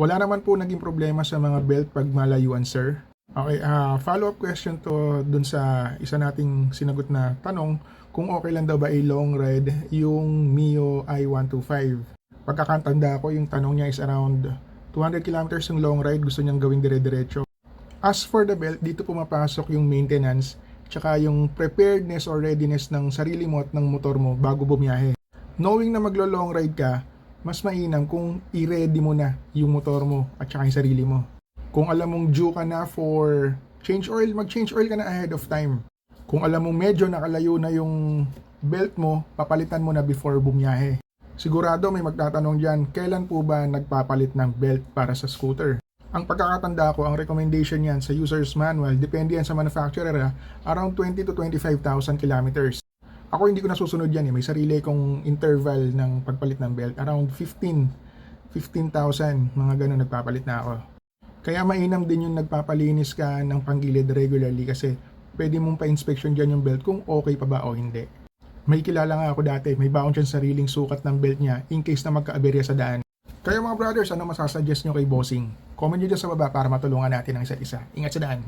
Wala naman po naging problema sa mga belt pag malayuan, sir. Okay, ah follow-up question to dun sa isa nating sinagot na tanong kung okay lang daw ba ay long ride yung Mio i125. Pagkakantanda ko, yung tanong niya is around 200 kilometers yung long ride, gusto niyang gawing dire-diretso. As for the belt, dito pumapasok yung maintenance tsaka yung preparedness or readiness ng sarili mo at ng motor mo bago bumiyahe. Knowing na maglo-long ride ka, mas mainam kung i-ready mo na yung motor mo at saka yung sarili mo. Kung alam mong due ka na for change oil, mag-change oil ka na ahead of time. Kung alam mong medyo nakalayo na yung belt mo, papalitan mo na before bumiyahe. Sigurado may magtatanong dyan, kailan po ba nagpapalit ng belt para sa scooter? Ang pagkakatanda ko, ang recommendation yan sa user's manual, depende yan sa manufacturer, around 20 to 25,000 kilometers. Ako hindi ko nasusunod yan eh. May sarili kong interval ng pagpalit ng belt. Around 15, 15,000, mga ganun nagpapalit na ako. Kaya mainam din yung nagpapalinis ka ng panggilid regularly kasi pwede mong pa-inspection dyan yung belt kung okay pa ba o hindi. May kilala nga ako dati, may baon dyan sariling sukat ng belt niya in case na magka-aberya sa daan. Kaya mga brothers, ano masasuggest nyo kay Bossing? Comment nyo dyan sa baba para matulungan natin ang isa't isa. Ingat sa daan!